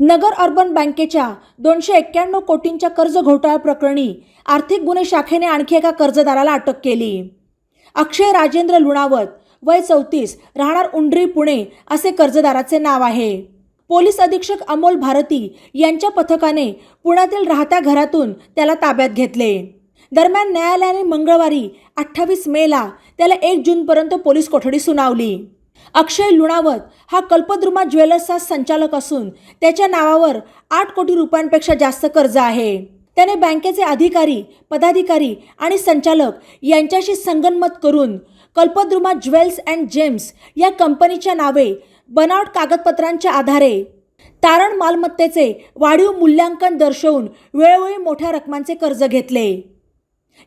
नगर urban बँकेच्या दोनशे एक्क्याण्णव कोटींच्या कर्ज घोटाळा प्रकरणी आर्थिक गुन्हे शाखेने आणखी एका कर्जदाराला अटक केली. अक्षय राजेंद्र लुणावत वय चौतीस राहणार उंडरी पुणे असे कर्जदाराचे नाव आहे. पोलीस अधीक्षक अमोल भारती यांच्या पथकाने पुण्यातील राहत्या घरातून त्याला ताब्यात घेतले. दरम्यान न्यायालयाने मंगळवारी अठ्ठावीस मेला त्याला एक जूनपर्यंत पोलीस कोठडी सुनावली. अक्षय लुणावत हा कल्पद्रुमा ज्वेलर्सचा संचालक असून त्याच्या नावावर आठ कोटी रुपयांपेक्षा जास्त कर्ज आहे. त्याने बँकेचे अधिकारी पदाधिकारी आणि संचालक यांच्याशी संगनमत करून कल्पद्रुमा ज्वेल्स अँड जेम्स या कंपनीच्या नावे बनावट कागदपत्रांच्या आधारे तारण मालमत्तेचे वाढीव मूल्यांकन दर्शवून वेळोवेळी मोठ्या रकमांचे कर्ज घेतले.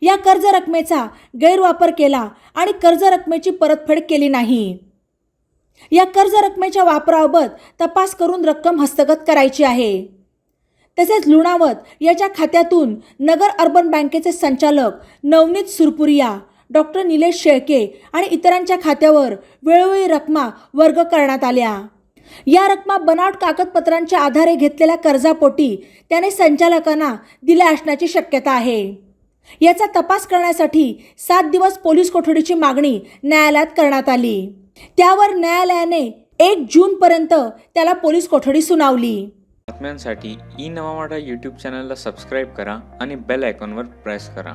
या कर्ज रकमेचा गैरवापर केला आणि कर्ज रकमेची परतफेड केली नाही. या कर्ज रकमेच्या वापराबाबत तपास करून रक्कम हस्तगत करायची आहे. तसेच लुणावत याच्या खात्यातून नगर अर्बन बँकेचे संचालक नवनीत सुरपुरिया डॉक्टर निलेश शेळके आणि इतरांच्या खात्यावर वेळोवेळी रकमा वर्ग करण्यात आल्या. या रकमा बनावट कागदपत्रांच्या आधारे घेतलेल्या कर्जापोटी त्याने संचालकांना दिल्या असण्याची शक्यता आहे. याचा तपास करण्यासाठी सात दिवस पोलीस कोठडीची मागणी न्यायालयात करण्यात आली. त्यावर न्यायालयाने एक जूनपर्यंत त्याला पोलीस कोठडी सुनावली. बातम्यांसाठी ई नवा यूट्यूब चॅनलला सबस्क्राईब करा आणि बेल आयकॉनवर प्रेस करा.